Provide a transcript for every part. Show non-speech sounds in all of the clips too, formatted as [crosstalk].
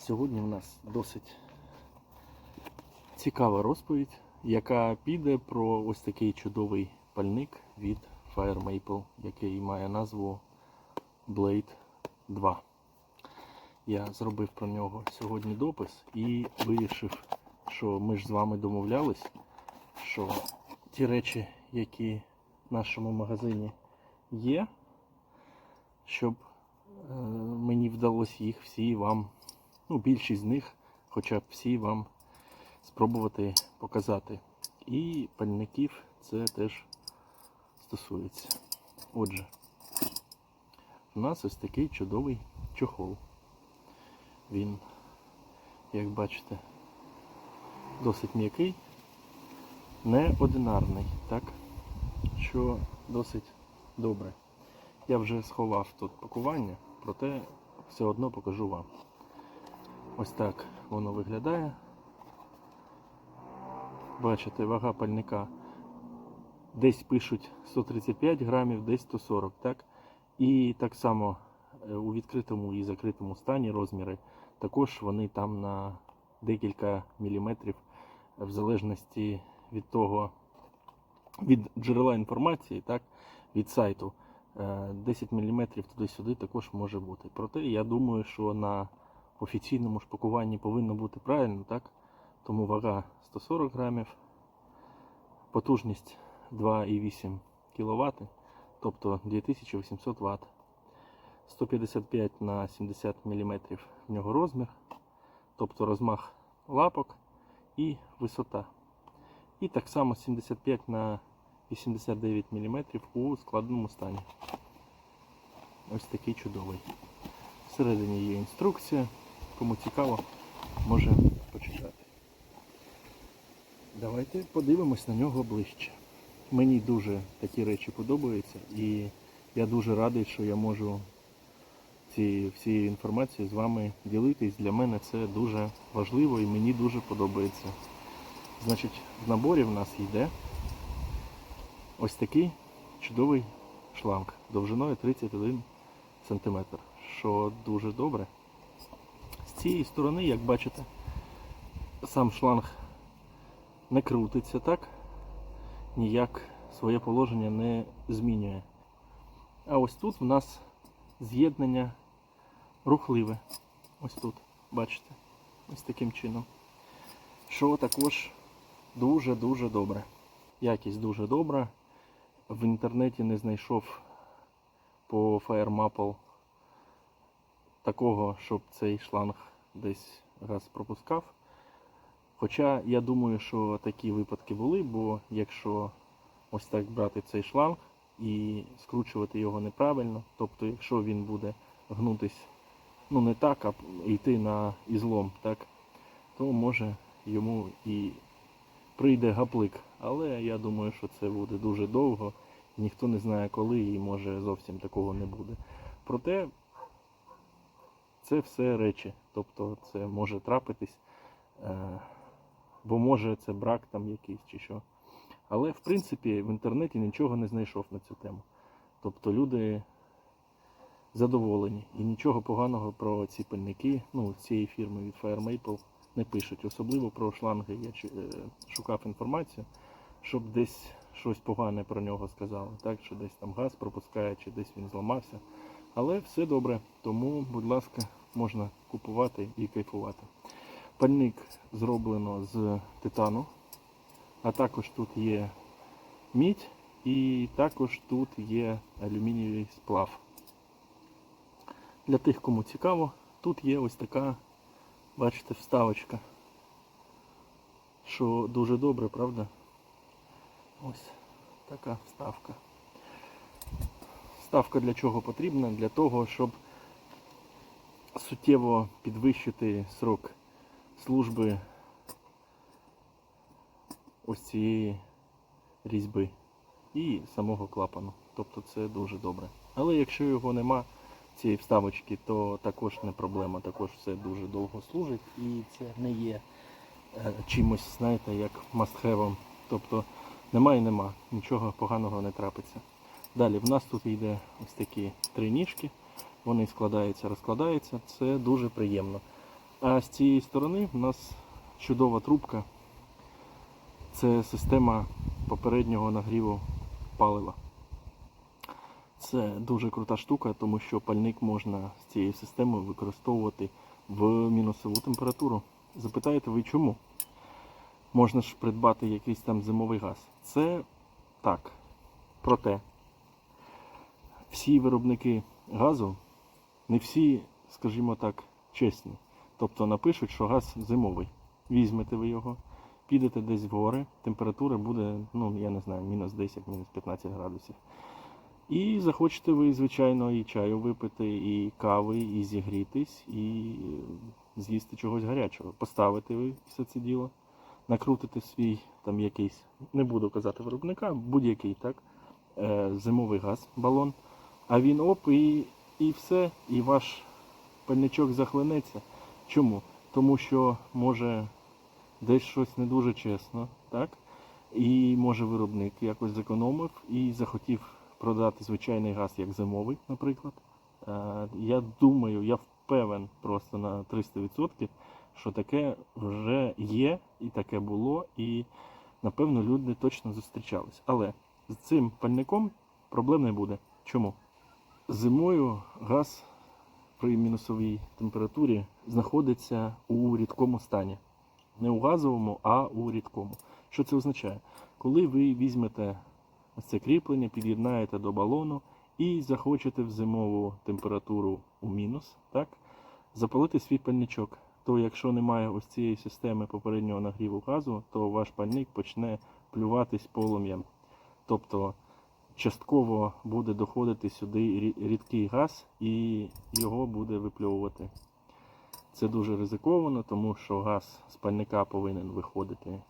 Сьогодні в нас досить цікава розповідь, яка піде про ось такий чудовий пальник від Fire Maple, який має назву Blade 2. Я зробив про нього сьогодні допис і вирішив, що ми ж з вами домовлялись, що ті речі, які в нашому магазині є, щоб е, мені вдалося їх всі вам, ну, більшість з них, хоча б всі вам спробувати показати. І пальників це теж стосується. Отже, у нас ось такий чудовий чохол. Він, як бачите, досить м'який, неодинарний, так? Що досить добре. Я вже сховав тут пакування, проте все одно покажу вам. Ось так воно виглядає. Бачите, вага пальника. Десь пишуть 135 грамів, десь 140, так? І так само е, у відкритому і закритому стані розміри, також вони там на декілька міліметрів, е, в залежності від того, від джерела інформації, так, від сайту. Е, 10 мм туди-сюди також може бути. Проте я думаю, що на офіційному шпакуванні повинно бути правильно, так? Тому вага 140 грамів, потужність 2,8 кВт, тобто 2800 Вт. 155 на 70 мм в нього розмір, тобто розмах лапок і висота. І так само 75 на 89 мм у складеному стані. Ось такий чудовий. Всередині є інструкція. Кому цікаво, може почитати. Давайте подивимось на нього ближче. Мені дуже такі речі подобаються і я дуже радий, що я можу цією всією інформацією з вами ділитись. Для мене це дуже важливо і мені дуже подобається. Значить, в наборі в нас йде ось такий чудовий шланг довжиною 31 см, що дуже добре. Цієї сторони, як бачите, сам шланг не крутиться так, ніяк своє положення не змінює. А ось тут в нас з'єднання рухливе. Ось тут, бачите, ось таким чином. Що також дуже-дуже добре. Якість дуже добра. В інтернеті не знайшов по Fire Maple такого, щоб цей шланг десь газ пропускав. Хоча я думаю, що такі випадки були, бо якщо ось так брати цей шланг і скручувати його неправильно, тобто якщо він буде гнутись ну не так, а йти на ізлом, так, то може йому і прийде гаплик. Але я думаю, що це буде дуже довго, ніхто не знає коли і може зовсім такого не буде. Проте це все речі, тобто це може трапитись, е, бо може це брак там якийсь чи що. Але в принципі в інтернеті нічого не знайшов на цю тему. Тобто люди задоволені і нічого поганого про ці пальники, ну, цієї фірми від Fire Maple не пишуть. Особливо про шланги я е, шукав інформацію, щоб десь щось погане про нього сказали, так, що десь там газ пропускає, чи десь він зламався. Але все добре, тому, будь ласка, можна купувати і кайфувати. Пальник зроблено з титану, а також тут є мідь і також тут є алюмінієвий сплав. Для тих, кому цікаво, тут є ось така, бачите, вставочка. Що дуже добре, правда? Ось така вставка. Вставка для чого потрібна? Для того, щоб суттєво підвищити срок служби ось цієї різьби і самого клапану. Тобто це дуже добре. Але якщо його нема, цієї вставочки, то також не проблема, також все дуже довго служить і це не є е, чимось, знаєте, як must-have. Тобто нема і нема, нічого поганого не трапиться. Далі в нас тут йде ось такі три ніжки, вони складаються, розкладаються, це дуже приємно. А з цієї сторони в нас чудова трубка. Це система попереднього нагріву палива. Це дуже крута штука, тому що пальник можна з цією системою використовувати в мінусову температуру. Запитаєте ви чому? Можна ж придбати якийсь там зимовий газ. Це так. Проте всі виробники газу, не всі, скажімо так, чесні. Тобто напишуть, що газ зимовий. Візьмете ви його, підете десь в гори, температура буде, ну я не знаю, мінус 10, мінус 15 градусів. І захочете ви, звичайно, і чаю випити, і кави, і зігрітись, і з'їсти чогось гарячого. Поставите ви все це діло, накрутите свій там якийсь, не буду казати виробника, будь-який так, е, зимовий газ, балон. А він оп, і, і все, і ваш пальничок захлинеться. Чому? Тому що може десь щось не дуже чесно, так? І може виробник якось зекономив і захотів продати звичайний газ як зимовий, наприклад. Е, Я думаю, я впевнен просто на 300%, що таке вже є і таке було, і напевно люди точно зустрічались. Але з цим пальником проблем не буде. Чому? Зимою газ при мінусовій температурі знаходиться у рідкому стані. Не у газовому, а у рідкому. Що це означає? Коли ви візьмете ось це кріплення, під'єднаєте до балону і захочете в зимову температуру у мінус, так, запалити свій пальничок, то якщо немає ось цієї системи попереднього нагріву газу, то ваш пальник почне плюватись полум'ям. Тобто частково буде доходити сюди рідкий газ і його буде випльовувати. Це дуже ризиковано, тому що газ з пальника повинен виходити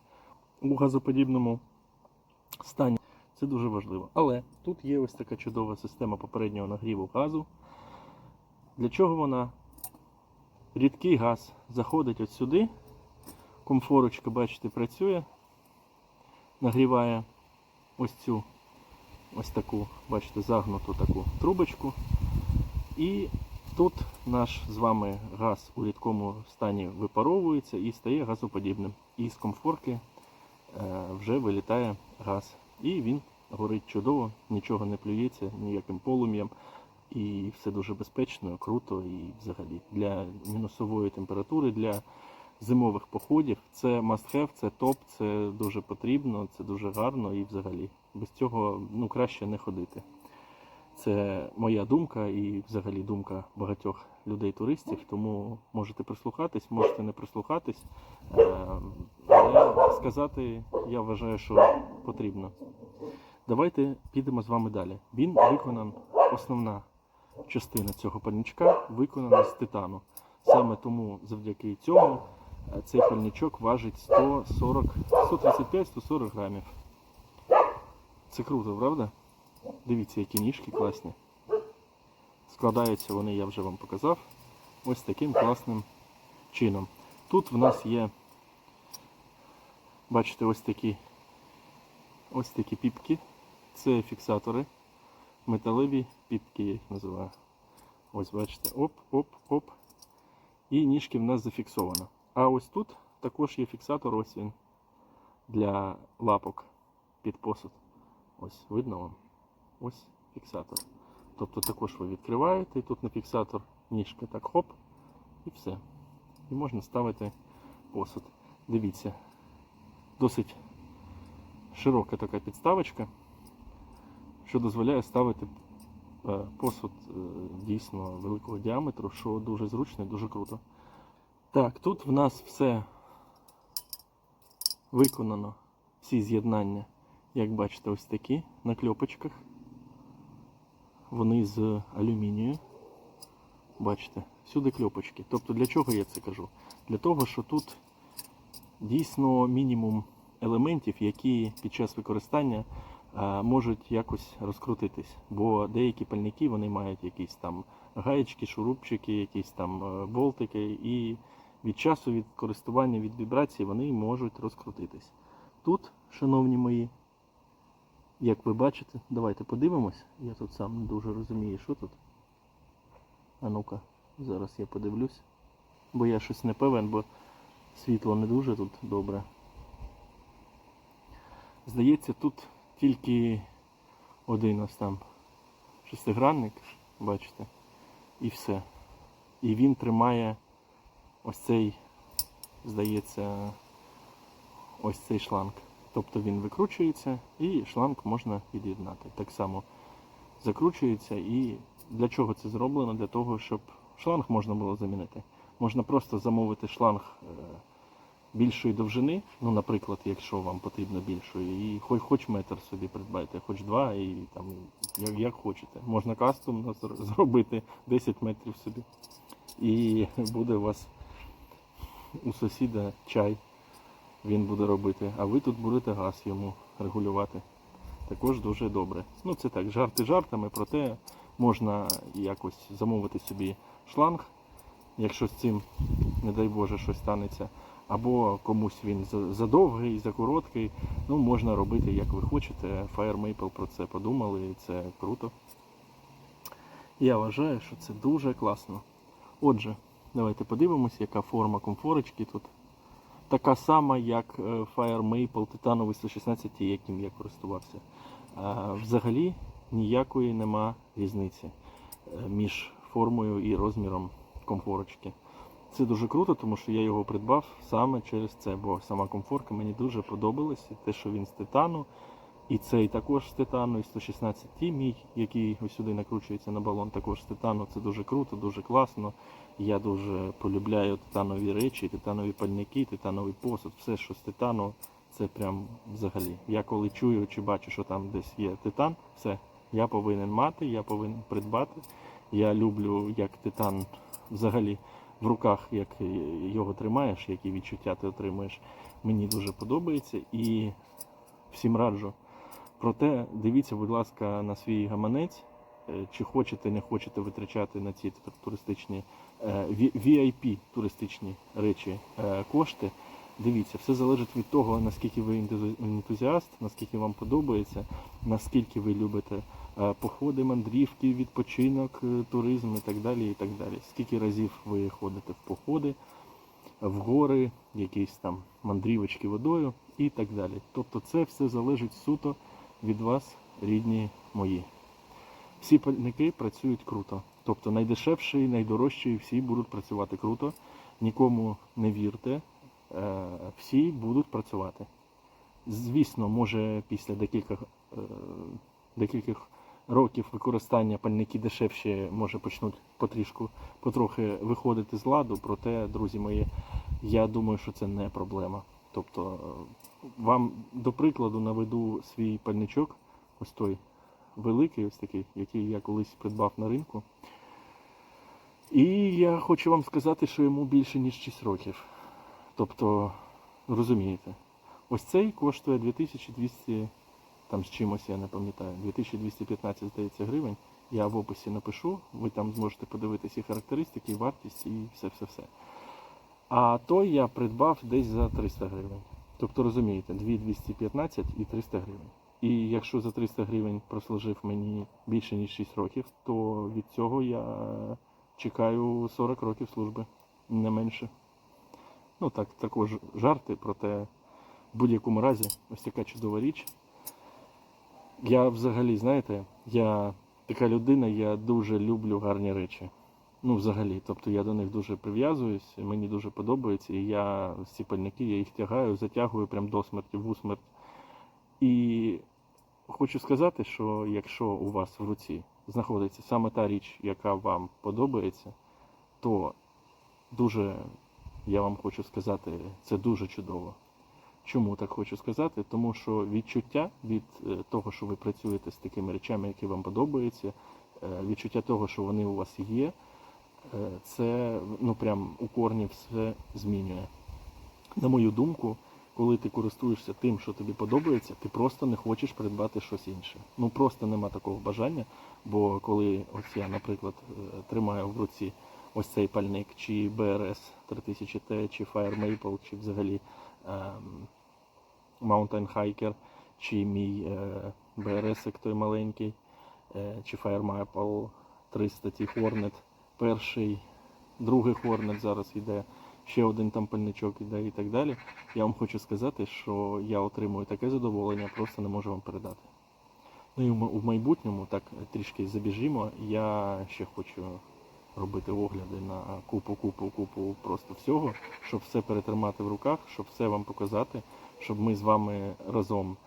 у газоподібному стані. Це дуже важливо. Але тут є ось така чудова система попереднього нагріву газу. Для чого вона? Рідкий газ заходить от сюди. Комфорочка, бачите, працює, нагріває ось цю ось таку, бачите, загнуту таку трубочку. І тут наш з вами газ у рідкому стані випаровується і стає газоподібним. І з комфорки е, вже вилітає газ. І він горить чудово, нічого не плюється ніяким полум'ям. І все дуже безпечно, круто і взагалі для мінусової температури, для зимових походів це must have, це топ, це дуже потрібно, це дуже гарно і взагалі. Без цього ну, краще не ходити. Це моя думка і взагалі думка багатьох людей-туристів, тому можете прислухатись, можете не прислухатись. Е, Але сказати я вважаю, що потрібно. Давайте підемо з вами далі. Він виконан, основна частина цього пальничка виконана з титану. Саме тому завдяки цьому е, цей пальничок важить 140, 135-140 грамів. Це круто, правда? Дивіться, які ніжки класні. Складаються вони, я вже вам показав, ось таким класним чином. Тут в нас є, бачите, ось такі, ось такі піпки. Це фіксатори. Металеві піпки, я їх називаю. Ось бачите, оп, оп, оп. І ніжки в нас зафіксовано. А ось тут також є фіксатор, ось він для лапок під посуд. Ось, видно вам? Ось фіксатор. Тобто також ви відкриваєте, і тут на фіксатор ніжка так хоп, і все. І можна ставити посуд. Дивіться, досить широка така підставочка, що дозволяє ставити е, посуд е, дійсно великого діаметру, що дуже зручно і дуже круто. Так, тут в нас все виконано, всі з'єднання, як бачите, ось такі на кльопочках. Вони з алюмінію. Бачите, всюди кльопочки. Тобто для чого я це кажу? Для того, що тут дійсно мінімум елементів, які під час використання можуть якось розкрутитись. Бо деякі пальники вони мають якісь там гаєчки, шурупчики, якісь там е, болтики, і від часу від користування від вібрації вони можуть розкрутитись. Тут, шановні мої, як ви бачите, давайте подивимось. Я тут сам не дуже розумію, що тут. А ну-ка, зараз я подивлюсь. бо я щось не певен, бо світло не дуже тут добре. Здається, тут тільки один ось там шестигранник, бачите, і все. І він тримає ось цей, здається, ось цей шланг. Тобто він викручується і шланг можна від'єднати. Так само закручується і для чого це зроблено? Для того, щоб шланг можна було замінити. Можна просто замовити шланг е, більшої довжини, ну, наприклад, якщо вам потрібно більшої, і хоч, хоч метр собі придбайте, хоч два, і там як, як хочете. Можна кастомно [laughs] зробити 10 метрів собі. І буде у вас у сусіда чай, він буде робити, а ви тут будете газ йому регулювати. Також дуже добре. Ну це так, жарти жартами, проте можна якось замовити собі шланг, якщо з цим, не дай Боже, щось станеться. Або комусь він за- задовгий, закороткий. Ну, можна робити як ви хочете. Fire Maple про це подумали, і це круто. Я вважаю, що це дуже класно. Отже, давайте подивимось, яка форма комфорочки тут. Така сама, як е, Fire Maple титановий 116, яким я користувався. Взагалі ніякої нема різниці е, між формою і розміром комфорочки. Це дуже круто, тому що я його придбав саме через це, бо сама комфорка мені дуже подобалась. І те, що він з титану, і цей також з титану, і 116 ті мій, який ось сюди накручується на балон, також з титану. Це дуже круто, дуже класно. Я дуже полюбляю титанові речі, титанові пальники, титановий посуд, все, що з титану, це прям взагалі. Я коли чую чи бачу, що там десь є титан, все, я повинен мати, я повинен придбати. Я люблю, як титан взагалі в руках, як його тримаєш, які відчуття ти отримуєш. Мені дуже подобається і всім раджу. Проте дивіться, будь ласка, на свій гаманець, е, чи хочете, не хочете витрачати на ці ту- туристичні е, VIP туристичні речі е, кошти. Дивіться, все залежить від того, наскільки ви ентузі- ентузіаст, наскільки вам подобається, наскільки ви любите е, походи, мандрівки, відпочинок, е, туризм і так далі. і так далі. Скільки разів ви ходите в походи, в гори, якісь там мандрівочки водою і так далі. Тобто це все залежить суто від вас, рідні мої. Всі пальники працюють круто. Тобто найдешевший, найдорожчий, всі будуть працювати круто. Нікому не вірте, е, всі будуть працювати. Звісно, може після декількох, е, декількох років використання пальники дешевші може почнуть потрішку потрохи виходити з ладу. Проте, друзі мої, я думаю, що це не проблема. Тобто, вам до прикладу наведу свій пальничок, ось той великий, ось такий, який я колись придбав на ринку. І я хочу вам сказати, що йому більше ніж 6 років. Тобто, розумієте, ось цей коштує 2200 там з чимось, я не пам'ятаю, 2215, здається, гривень. Я в описі напишу, ви там зможете подивитися і характеристики, і вартість, і все-все-все. А той я придбав десь за 300 гривень. Тобто, розумієте, 2215 і 300 гривень. І якщо за 300 гривень прослужив мені більше ніж 6 років, то від цього я чекаю 40 років служби, не менше. Ну так, також жарти, проте в будь-якому разі ось така чудова річ. Я взагалі, знаєте, я така людина, я дуже люблю гарні речі. Ну, взагалі, тобто я до них дуже прив'язуюсь, мені дуже подобається, і я ці пальники, я їх тягаю, затягую прям до смерті, в усмерть. І хочу сказати, що якщо у вас в руці знаходиться саме та річ, яка вам подобається, то дуже, я вам хочу сказати, це дуже чудово. Чому так хочу сказати? Тому що відчуття від е, того, що ви працюєте з такими речами, які вам подобаються, е, відчуття того, що вони у вас є, це ну прям у корні все змінює. На мою думку, коли ти користуєшся тим, що тобі подобається, ти просто не хочеш придбати щось інше. Ну просто нема такого бажання. Бо коли ось я, наприклад, е, тримаю в руці ось цей пальник, чи BRS 3000T, чи Fire Maple, чи взагалі ем, Mountain Hiker, чи мій е, BRS той маленький, е, чи Fire Maple 300 T Hornet перший, другий хорнет зараз йде, ще один там пальничок іде і так далі. Я вам хочу сказати, що я отримую таке задоволення, просто не можу вам передати. Ну і в майбутньому, так трішки забіжімо, я ще хочу робити огляди на купу, купу, купу просто всього, щоб все перетримати в руках, щоб все вам показати, щоб ми з вами разом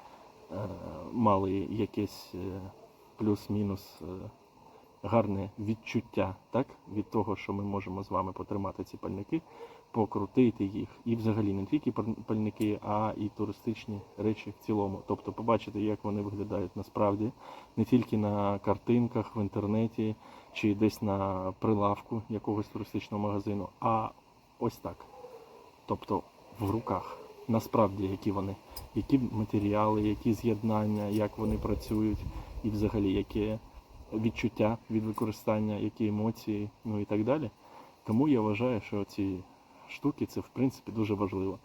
е, мали якесь е, плюс-мінус е, гарне відчуття так, від того, що ми можемо з вами потримати ці пальники, покрутити їх. І взагалі не тільки пальники, а і туристичні речі в цілому. Тобто побачити, як вони виглядають насправді, не тільки на картинках в інтернеті чи десь на прилавку якогось туристичного магазину, а ось так. Тобто в руках. Насправді, які вони, які матеріали, які з'єднання, як вони працюють, і взагалі яке відчуття від використання, які емоції, ну і так далі. Тому я вважаю, що ці штуки це в принципі дуже важливо.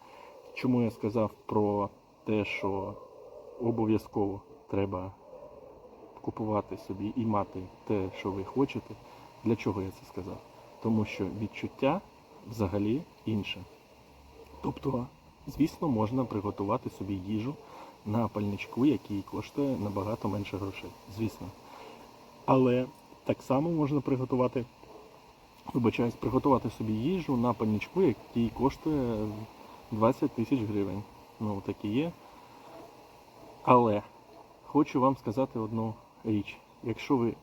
Чому я сказав про те, що обов'язково треба купувати собі і мати те, що ви хочете. Для чого я це сказав? Тому що відчуття взагалі інше. Тобто, звісно, можна приготувати собі їжу на пальничку, який коштує набагато менше грошей. Звісно. Але так само можна приготувати, вибачаюсь, приготувати собі їжу на пальничку, який коштує 20 тисяч гривень. Ну, такі є. Але хочу вам сказати одну річ. Якщо ви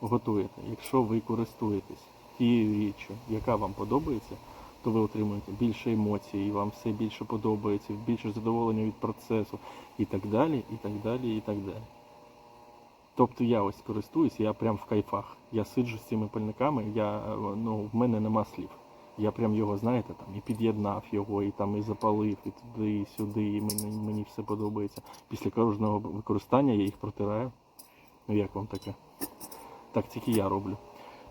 готуєте, якщо ви користуєтесь тією річчю, яка вам подобається, то ви отримуєте більше емоцій, і вам все більше подобається, більше задоволення від процесу і так далі, і так далі, і так далі. Тобто я ось користуюсь, я прям в кайфах. Я сиджу з цими пальниками, я, е, ну, в мене нема слів. Я прям його, знаєте, там і під'єднав його, і там і запалив, і туди, і сюди, і мені, мені все подобається. Після кожного використання я їх протираю. Ну як вам таке? Так тільки я роблю.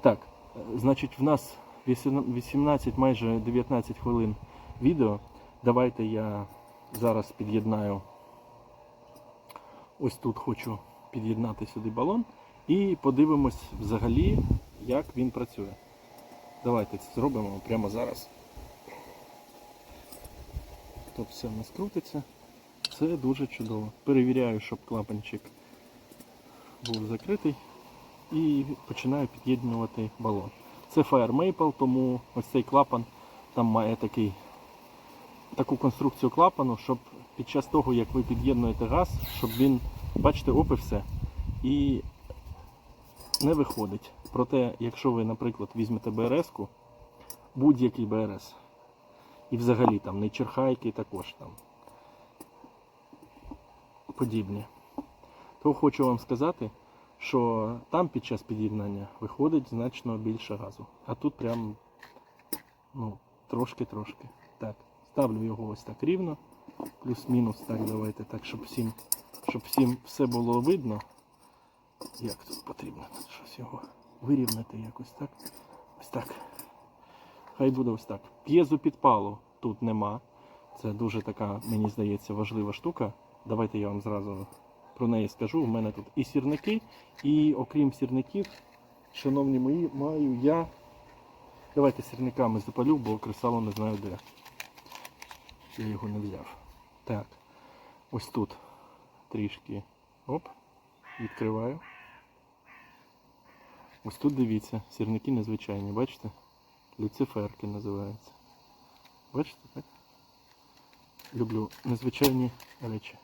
Так, е, значить, в нас 18, майже 19 хвилин відео. Давайте я зараз під'єднаю. Ось тут хочу під'єднати сюди балон і подивимось взагалі, як він працює. Давайте це зробимо прямо зараз. Тут все в нас крутиться. Це дуже чудово. Перевіряю, щоб клапанчик був закритий. І починаю під'єднувати балон. Це Fire Maple, тому ось цей клапан там має такий, таку конструкцію клапану, щоб під час того, як ви під'єднуєте газ, щоб він, бачите, оп і все. І не виходить. Проте, якщо ви, наприклад, візьмете БРС-ку, будь-який БРС, і взагалі там не черхайки також там подібні, то хочу вам сказати, що там під час під'єднання виходить значно більше газу. А тут прям ну, трошки-трошки. Так, ставлю його ось так рівно, плюс-мінус, так, давайте так, щоб всім, щоб всім все було видно. Як тут потрібно щось його вирівняти якось так. Ось так. Хай буде ось так. П'єзу підпалу тут нема. Це дуже така, мені здається, важлива штука. Давайте я вам зразу про неї скажу. У мене тут і сірники, і окрім сірників, шановні мої, маю я. Давайте сірниками запалю, бо кресало не знаю де. Я його не взяв. Так, ось тут трішки. Оп, відкриваю. Ось тут дивіться, сірники незвичайні, бачите? Люциферки називаються. Бачите, так? Люблю незвичайні речі.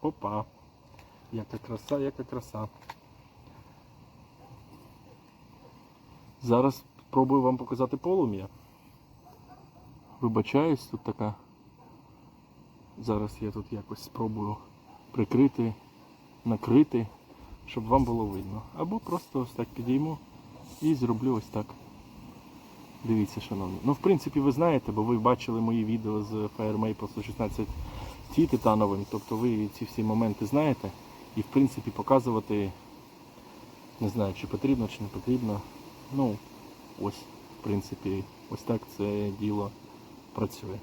Опа. Яка краса, яка краса. Зараз спробую вам показати полум'я. Вибачаюсь, тут така. Зараз я тут якось спробую прикрити, накрити, щоб вам було видно. Або просто ось так підійму і зроблю ось так. Дивіться, шановні. Ну, в принципі, ви знаєте, бо ви бачили мої відео з Fire Maple 116 T титановим, тобто ви ці всі моменти знаєте. І в принципі показувати, не знаю, чи потрібно, чи не потрібно. Ну, ось, в принципі, ось так це діло працює.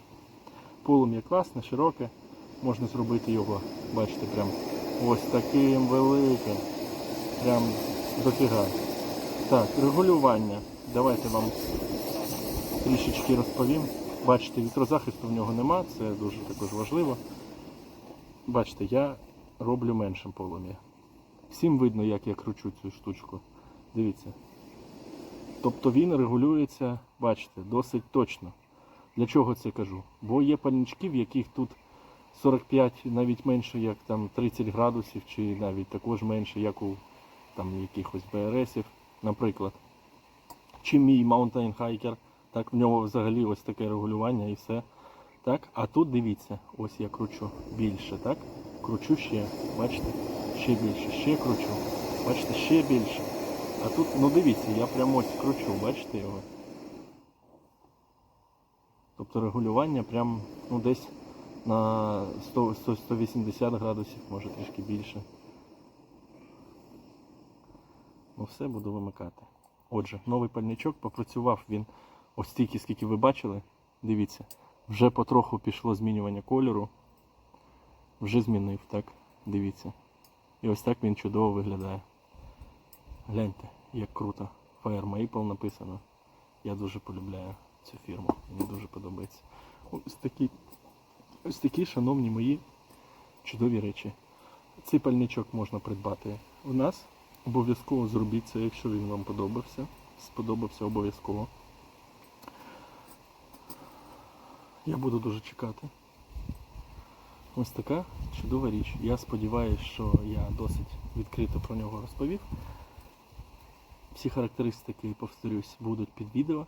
Полум'я класне, широке, можна зробити його, бачите, прям ось таким великим. Прям дофіга. Так, регулювання. Давайте вам трішечки розповім. Бачите, вітрозахисту в нього нема, це дуже також важливо. Бачите, я роблю меншим полум'я. Всім видно, як я кручу цю штучку. Дивіться. Тобто він регулюється, бачите, досить точно. Для чого це кажу? Бо є пальнички, в яких тут 45, навіть менше, як там 30 градусів, чи навіть також менше, як у там якихось БРСів, наприклад. Чи мій Mountain Hiker, так в нього взагалі ось таке регулювання і все. Так, а тут дивіться, ось я кручу більше, так? Кручу ще, бачите, ще більше, ще кручу. Бачите, ще більше. А тут, ну дивіться, я прямо ось кручу, бачите його? Тобто регулювання прям ну, десь на 100, 100, 180 градусів, може трішки більше. Ну все, буду вимикати. Отже, новий пальничок попрацював він ось стільки, скільки ви бачили. Дивіться, вже потроху пішло змінювання кольору. Вже змінив, так? Дивіться. І ось так він чудово виглядає. Гляньте, як круто. Fire Maple написано. Я дуже полюбляю цю фірму. Мені дуже подобається. Ось такі, ось такі, шановні мої, чудові речі. Цей пальничок можна придбати у нас. Обов'язково зробіть це, якщо він вам подобався. Сподобався обов'язково. Я буду дуже чекати. Ось така чудова річ. Я сподіваюся, що я досить відкрито про нього розповів. Всі характеристики, повторюсь, будуть під відео.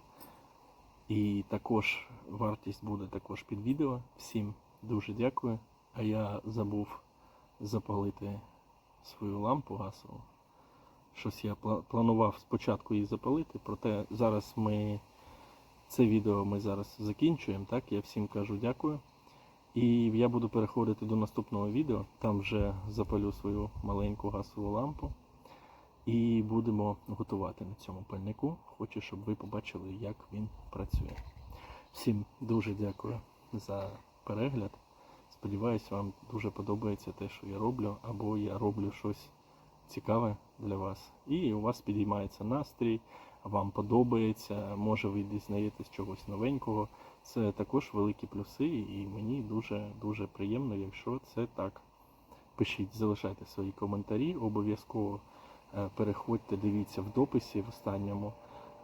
І також вартість буде також під відео. Всім дуже дякую. А я забув запалити свою лампу газову. Щось я планував спочатку її запалити, проте зараз ми це відео ми зараз закінчуємо. Так, я всім кажу дякую. І я буду переходити до наступного відео. Там вже запалю свою маленьку газову лампу. І будемо готувати на цьому пальнику. Хочу, щоб ви побачили, як він працює. Всім дуже дякую за перегляд. Сподіваюсь, вам дуже подобається те, що я роблю, або я роблю щось цікаве для вас. І у вас підіймається настрій, вам подобається, може ви дізнаєтесь чогось новенького. Це також великі плюси, і мені дуже дуже приємно, якщо це так. Пишіть, залишайте свої коментарі, обов'язково переходьте, дивіться в дописі в останньому.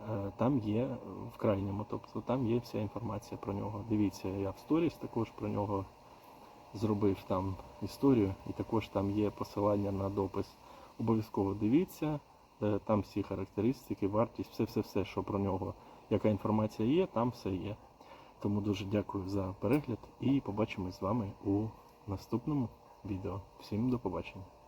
Е, Там є е, в крайньому, тобто там є вся інформація про нього. Дивіться, я в сторіс також про нього зробив там історію, і також там є посилання на допис. Обов'язково дивіться, е, там всі характеристики, вартість, все-все-все, що про нього, яка інформація є, там все є. Тому дуже дякую за перегляд і побачимось з вами у наступному відео. Всім до побачення.